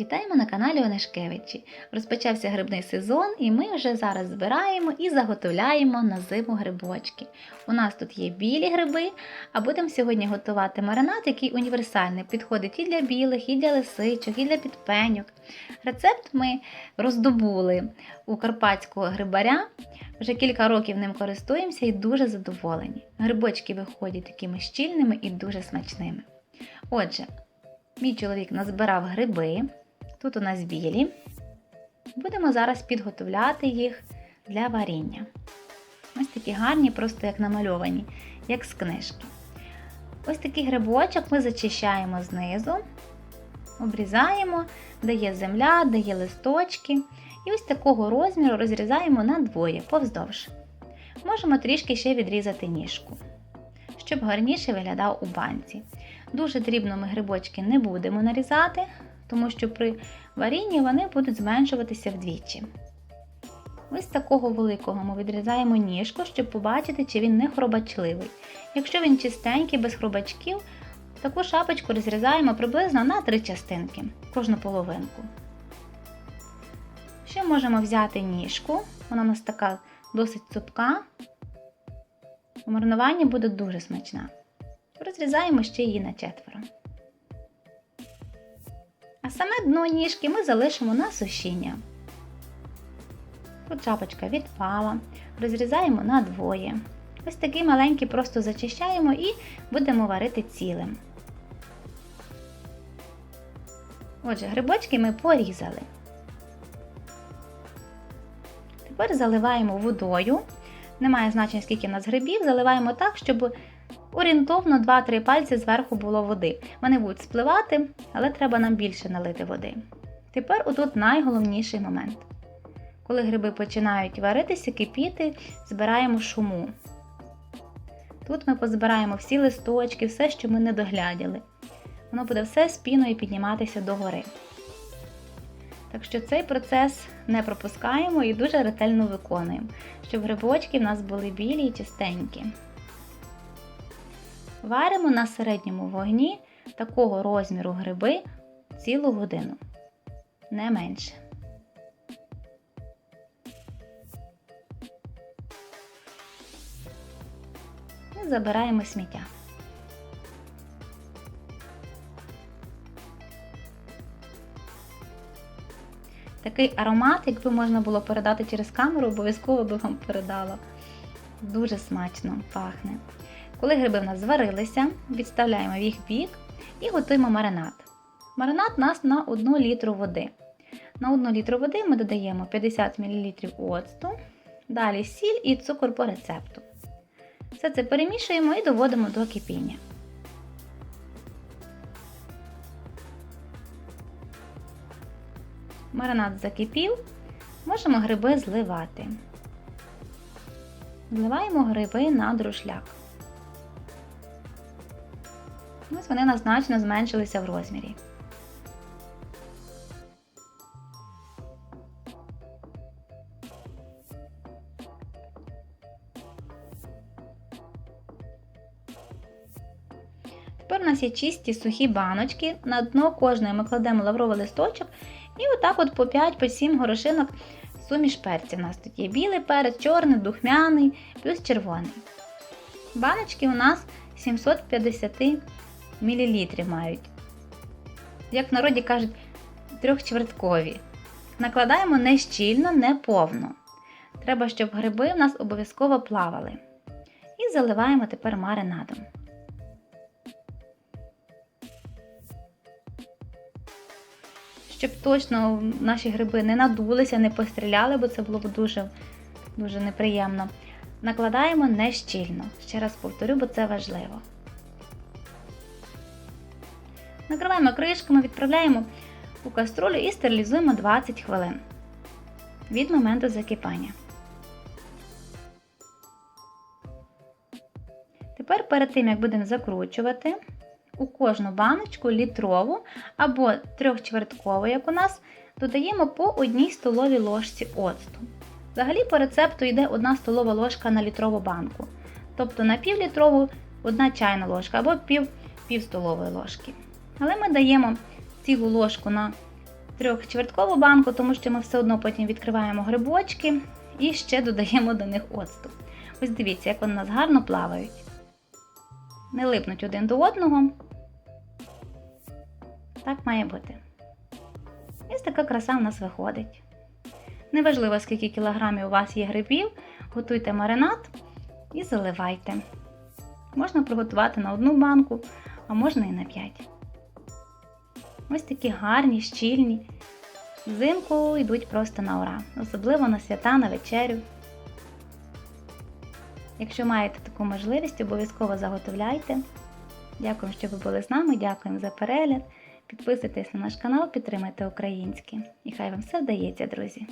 Вітаємо на каналі Онешкевичі. Розпочався грибний сезон, і ми вже зараз збираємо і заготовляємо на зиму грибочки. У нас тут є білі гриби, а будемо сьогодні готувати маринад, який універсальний, підходить і для білих, і для лисичок, і для підпеньок. Рецепт ми роздобули у карпатського грибаря. Вже кілька років ним користуємося і дуже задоволені. Грибочки виходять такими щільними і дуже смачними. Отже, Мій чоловік назбирав гриби. Тут у нас білі. Будемо зараз підготовляти їх для варіння. Ось такі гарні, просто як намальовані, як з книжки. Ось такий грибочок ми зачищаємо знизу, обрізаємо, де є земля, де є листочки. І ось такого розміру розрізаємо на двоє повздовж. Можемо трішки ще відрізати ніжку, щоб гарніше виглядав у банці. Дуже дрібно ми грибочки не будемо нарізати, тому що при варінні вони будуть зменшуватися вдвічі. Ось такого великого ми відрізаємо ніжку, щоб побачити, чи він не хробачливий. Якщо він чистенький, без хробачків, таку шапочку розрізаємо приблизно на три частинки, кожну половинку. Ще можемо взяти ніжку, вона у нас така досить цупка. У маринуванні буде дуже смачна. Розрізаємо ще її на четверо. А саме дно ніжки ми залишимо на сушіння. Тут шапочка відпала, розрізаємо на двоє. Ось такий маленький просто зачищаємо і будемо варити цілим. Отже, грибочки ми порізали. Тепер заливаємо водою. Немає значення, скільки в нас грибів, заливаємо так, щоб орієнтовно 2-3 пальці зверху було води. Вони будуть спливати, але треба нам більше налити води. Тепер отут найголовніший момент. Коли гриби починають варитися, кипіти, збираємо шуму. Тут ми позбираємо всі листочки, все, що ми не догляділи. Воно буде все спіною підніматися догори. Так що цей процес не пропускаємо і дуже ретельно виконуємо, щоб грибочки в нас були білі і чистенькі. Варимо на середньому вогні такого розміру гриби цілу годину, не менше. І забираємо сміття. Такий аромат, якби можна було передати через камеру, обов'язково би вам передала. Дуже смачно пахне. Коли гриби в нас зварилися, відставляємо їх бік і готуємо маринад. Маринад у нас на 1 літру води. На 1 літру води ми додаємо 50 мл оцту, далі сіль і цукор по рецепту. Все це перемішуємо і доводимо до кипіння. Маринад закипів, можемо гриби зливати. Зливаємо гриби на друшляк. Ось вони нас значно зменшилися в розмірі. Тепер у нас є чисті сухі баночки. На дно кожної ми кладемо лавровий листочок і отак от по 5-7 горошинок суміш перців. У нас тут є білий перець, чорний, духмяний, плюс червоний. Баночки у нас 750 мл мають. Як в народі кажуть, трьохчверткові. Накладаємо не щільно, не повно. Треба, щоб гриби у нас обов'язково плавали. І заливаємо тепер маринадом. Щоб точно наші гриби не надулися, не постріляли, бо це було б дуже, дуже неприємно. Накладаємо не щільно. Ще раз повторю, бо це важливо. Накриваємо кришками, відправляємо у каструлю і стерилізуємо 20 хвилин від моменту закипання. Тепер перед тим, як будемо закручувати, у кожну баночку літрову або трьохчверткову, як у нас, додаємо по одній столовій ложці оцту. Взагалі по рецепту йде 1 столова ложка на літрову банку. Тобто на півлітрову 1 чайна ложка або пів, пів столової ложки. Але ми даємо цілу ложку на трьохчверткову банку, тому що ми все одно потім відкриваємо грибочки і ще додаємо до них оцту. Ось дивіться, як вони у нас гарно плавають. Не липнуть один до одного. Так має бути. Ось така краса в нас виходить. Неважливо, скільки кілограмів у вас є грибів, готуйте маринад і заливайте. Можна приготувати на одну банку, а можна і на 5. Ось такі гарні, щільні. Взимку йдуть просто на ура, особливо на свята, на вечерю. Якщо маєте таку можливість, обов'язково заготовляйте. Дякую, що ви були з нами, дякуємо за перегляд. Підписуйтесь на наш канал, підтримайте українське. І хай вам все вдається, друзі!